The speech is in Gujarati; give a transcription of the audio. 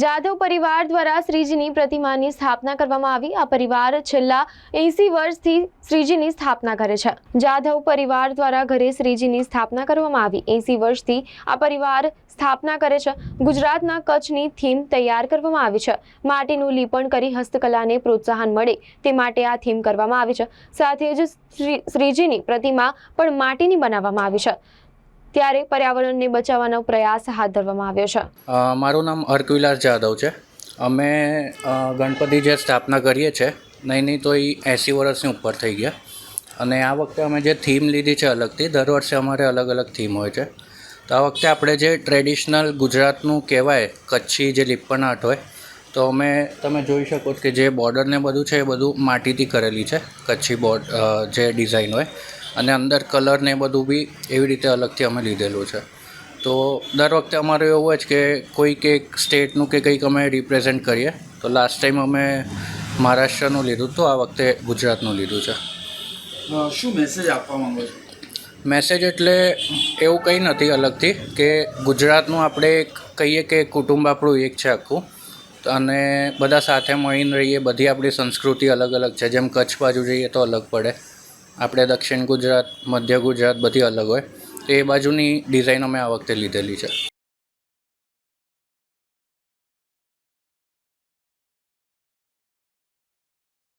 જાધવ પરિવાર દ્વારા શ્રીજીની પ્રતિમાની સ્થાપના કરવામાં આવી. આ પરિવાર છેલ્લા એંસી વર્ષથી શ્રીજીની સ્થાપના કરે છે. જાધવ પરિવાર દ્વારા ઘરે શ્રીજીની સ્થાપના કરવામાં આવી. એંસી વર્ષથી આ પરિવાર સ્થાપના કરે છે. ગુજરાતના કચ્છની થીમ તૈયાર કરવામાં આવી છે. માટીનું લીપણ કરી હસ્તકલાને પ્રોત્સાહન મળે તે માટે આ થીમ કરવામાં આવી છે. સાથે જ શ્રી, શ્રીજીની પ્રતિમા પણ માટીની બનાવવામાં આવી છે. ત્યારે પર્યાવરણને બચાવવાનો પ્રયાસ હાથ ધરવામાં આવ્યો છે. મારું નામ અર્કવિલાસ જાદવ છે. અમે ગણપતિ જે સ્થાપના કરીએ છીએ નહીં નહીં, તો એ એંસી વર્ષની ઉપર થઈ ગયા. અને આ વખતે અમે જે થીમ લીધી છે અલગથી, દર વર્ષે અમારે અલગ અલગ થીમ હોય છે. તો આ વખતે આપણે જે ટ્રેડિશનલ ગુજરાતનું કહેવાય, કચ્છી જે લીપણ આર્ટ હોય, તો અમે, તમે જોઈ શકો કે જે બોર્ડર ને બધું છે એ બધું માટીથી કરેલી છે, કચ્છી બોર્ડ જે ડિઝાઇન હોય. અને અંદર કલર ને એ બધું બી એવી રીતે અલગથી અમે લીધેલું છે. તો દર વખતે અમારે એવું છે કે કોઈક એક સ્ટેટનું કે કંઈક અમે રિપ્રેઝેન્ટ કરીએ. તો લાસ્ટ ટાઈમ અમે મહારાષ્ટ્રનું લીધું હતું આ વખતે ગુજરાતનું લીધું છે. શું મેસેજ આપવા માંગો છો? મેસેજ એટલે એવું કંઈ નથી અલગથી કે ગુજરાતનું આપણે કહીએ કે કુટુંબ આપણું એક છે આખું. અને બધા સાથે મળીને રહીએ બધી આપણી સંસ્કૃતિ અલગ અલગ છે. જેમ કચ્છ બાજુ જઈએ તો અલગ પડે. આપણે દક્ષિણ ગુજરાત, મધ્ય ગુજરાત બધી અલગ હોય. તો એ બાજુની ડિઝાઇન અમે આ વખતે લીધેલી છે.